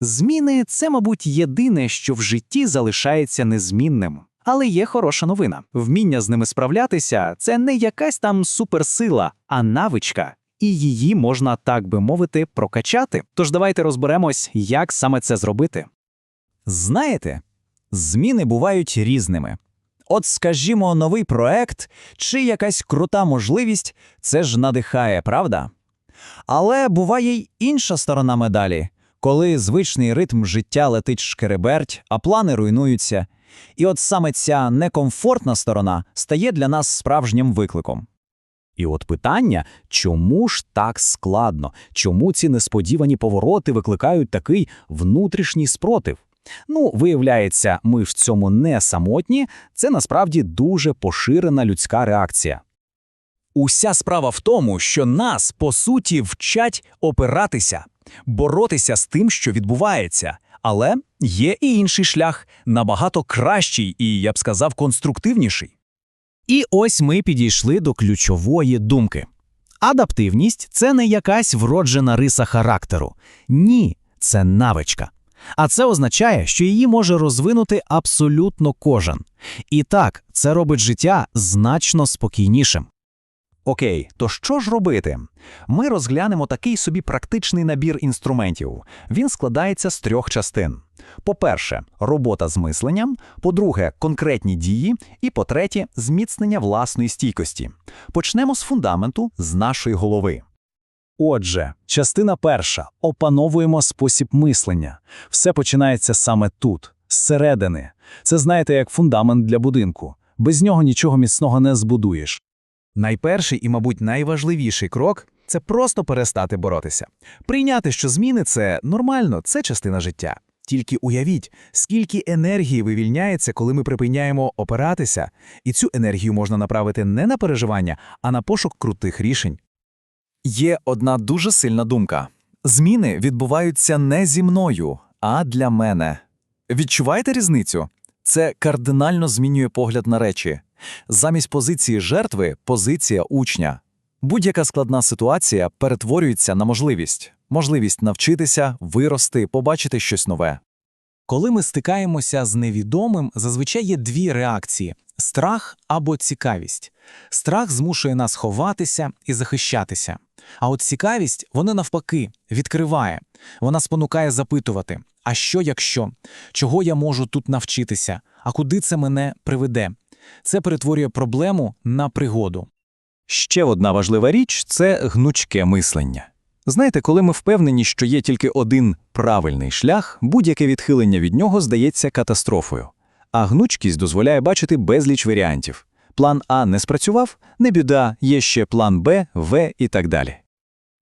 Зміни це, мабуть, єдине, що в житті залишається незмінним. Але є хороша новина. Вміння з ними справлятися це не якась там суперсила, а навичка. І її можна, так би мовити, прокачати. Тож давайте розберемось, як саме це зробити. Знаєте, зміни бувають різними. От, скажімо, новий проект чи якась крута можливість це ж надихає, правда? Але буває й інша сторона медалі, коли звичний ритм життя летить шкереберть, а плани руйнуються. І от саме ця некомфортна сторона стає для нас справжнім викликом. І от питання, чому ж так складно? Чому ці несподівані повороти викликають такий внутрішній спротив? Ну, виявляється, ми в цьому не самотні, це насправді дуже поширена людська реакція. Уся справа в тому, що нас, по суті, вчать опиратися, боротися з тим, що відбувається. Але є і інший шлях, набагато кращий і, я б сказав, конструктивніший. І ось ми підійшли до ключової думки. Адаптивність це не якась вроджена риса характеру. Ні, це навичка. А це означає, що її може розвинути абсолютно кожен. І так, це робить життя значно спокійнішим. Окей, то що ж робити? Ми розглянемо такий собі практичний набір інструментів. Він складається з трьох частин. По-перше, робота з мисленням, по-друге, конкретні дії, і по-третє, зміцнення власної стійкості. Почнемо з фундаменту, з нашої голови. Отже, частина перша опановуємо спосіб мислення. Все починається саме тут, зсередини. Це знаєте як фундамент для будинку. Без нього нічого міцного не збудуєш. Найперший і, мабуть, найважливіший крок це просто перестати боротися. Прийняти, що зміни це нормально, це частина життя. Тільки уявіть, скільки енергії вивільняється, коли ми припиняємо опиратися, і цю енергію можна направити не на переживання, а на пошук крутих рішень. Є одна дуже сильна думка: зміни відбуваються не зі мною, а для мене. Відчуваєте різницю? Це кардинально змінює погляд на речі. Замість позиції жертви позиція учня. Будь-яка складна ситуація перетворюється на можливість, можливість навчитися, вирости, побачити щось нове. Коли ми стикаємося з невідомим, зазвичай є дві реакції: страх або цікавість. Страх змушує нас ховатися і захищатися. А от цікавість, вона навпаки, відкриває. Вона спонукає запитувати: а що якщо? Чого я можу тут навчитися? А куди це мене приведе? Це перетворює проблему на пригоду. Ще одна важлива річ це гнучке мислення. Знаєте, коли ми впевнені, що є тільки один правильний шлях, будь-яке відхилення від нього здається катастрофою. А гнучкість дозволяє бачити безліч варіантів. План А не спрацював, не біда, є ще план Б, В і так далі.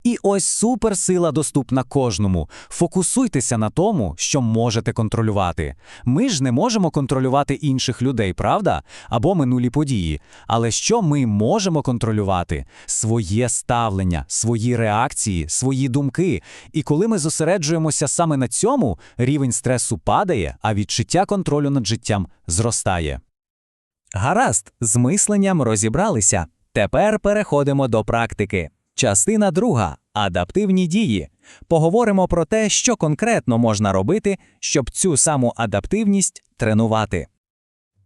І ось суперсила доступна кожному. Фокусуйтеся на тому, що можете контролювати. Ми ж не можемо контролювати інших людей, правда? Або минулі події. Але що ми можемо контролювати? Своє ставлення, свої реакції, свої думки. І коли ми зосереджуємося саме на цьому, рівень стресу падає, а відчуття контролю над життям зростає. Гаразд, з мисленням розібралися. Тепер переходимо до практики. Частина друга адаптивні дії. Поговоримо про те, що конкретно можна робити, щоб цю саму адаптивність тренувати.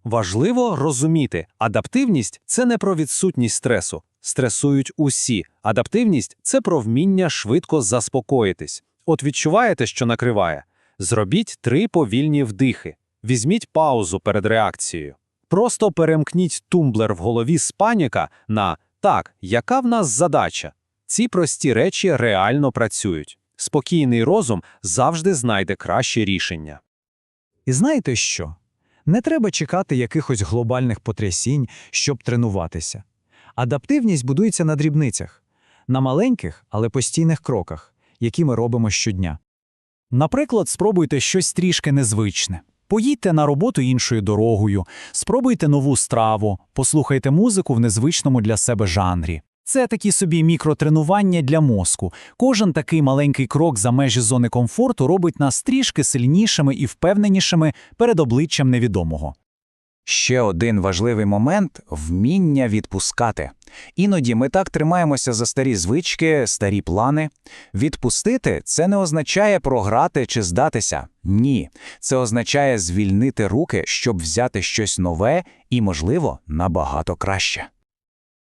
Важливо розуміти, адаптивність це не про відсутність стресу. Стресують усі. Адаптивність це про вміння швидко заспокоїтись. От відчуваєте, що накриває. Зробіть три повільні вдихи. Візьміть паузу перед реакцією. Просто перемкніть тумблер в голові з паніка на так, яка в нас задача? Ці прості речі реально працюють. Спокійний розум завжди знайде краще рішення. І знаєте що? Не треба чекати якихось глобальних потрясінь, щоб тренуватися. Адаптивність будується на дрібницях, на маленьких, але постійних кроках, які ми робимо щодня. Наприклад, спробуйте щось трішки незвичне. Поїдьте на роботу іншою дорогою, спробуйте нову страву, послухайте музику в незвичному для себе жанрі. Це такі собі мікротренування для мозку. Кожен такий маленький крок за межі зони комфорту робить нас трішки сильнішими і впевненішими перед обличчям невідомого. Ще один важливий момент вміння відпускати. Іноді ми так тримаємося за старі звички, старі плани. Відпустити це не означає програти чи здатися. Ні, це означає звільнити руки, щоб взяти щось нове і, можливо, набагато краще.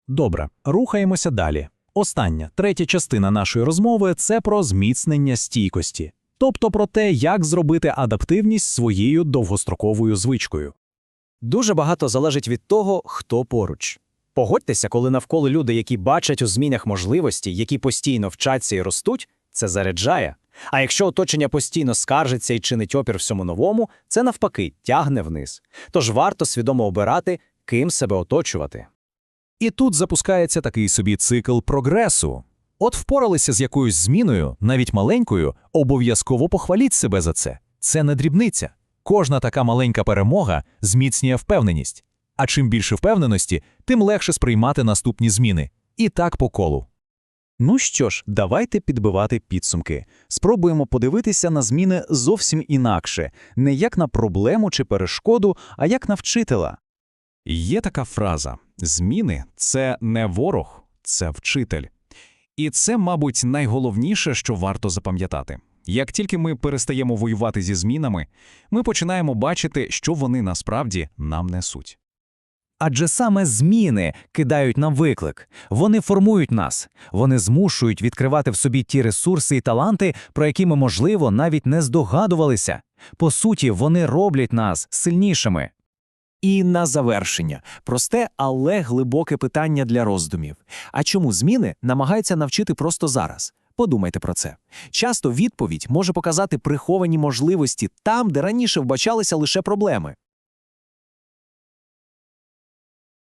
Добре, рухаємося далі. Остання, третя частина нашої розмови це про зміцнення стійкості, тобто про те, як зробити адаптивність своєю довгостроковою звичкою. Дуже багато залежить від того, хто поруч. Погодьтеся, коли навколо люди, які бачать у змінах можливості, які постійно вчаться і ростуть, це заряджає. А якщо оточення постійно скаржиться і чинить опір всьому новому, це навпаки тягне вниз. Тож варто свідомо обирати, ким себе оточувати. І тут запускається такий собі цикл прогресу. От впоралися з якоюсь зміною, навіть маленькою, обов'язково похваліть себе за це. Це не дрібниця. Кожна така маленька перемога зміцнює впевненість. А чим більше впевненості, тим легше сприймати наступні зміни. І так по колу. Ну що ж, давайте підбивати підсумки. Спробуємо подивитися на зміни зовсім інакше, не як на проблему чи перешкоду, а як на вчителя. Є така фраза: зміни це не ворог, це вчитель. І це, мабуть, найголовніше, що варто запам'ятати. Як тільки ми перестаємо воювати зі змінами, ми починаємо бачити, що вони насправді нам несуть. Адже саме зміни кидають нам виклик. Вони формують нас, вони змушують відкривати в собі ті ресурси і таланти, про які ми, можливо, навіть не здогадувалися. По суті, вони роблять нас сильнішими. І на завершення просте, але глибоке питання для роздумів. А чому зміни намагаються навчити просто зараз? Подумайте про це. Часто відповідь може показати приховані можливості там, де раніше вбачалися лише проблеми.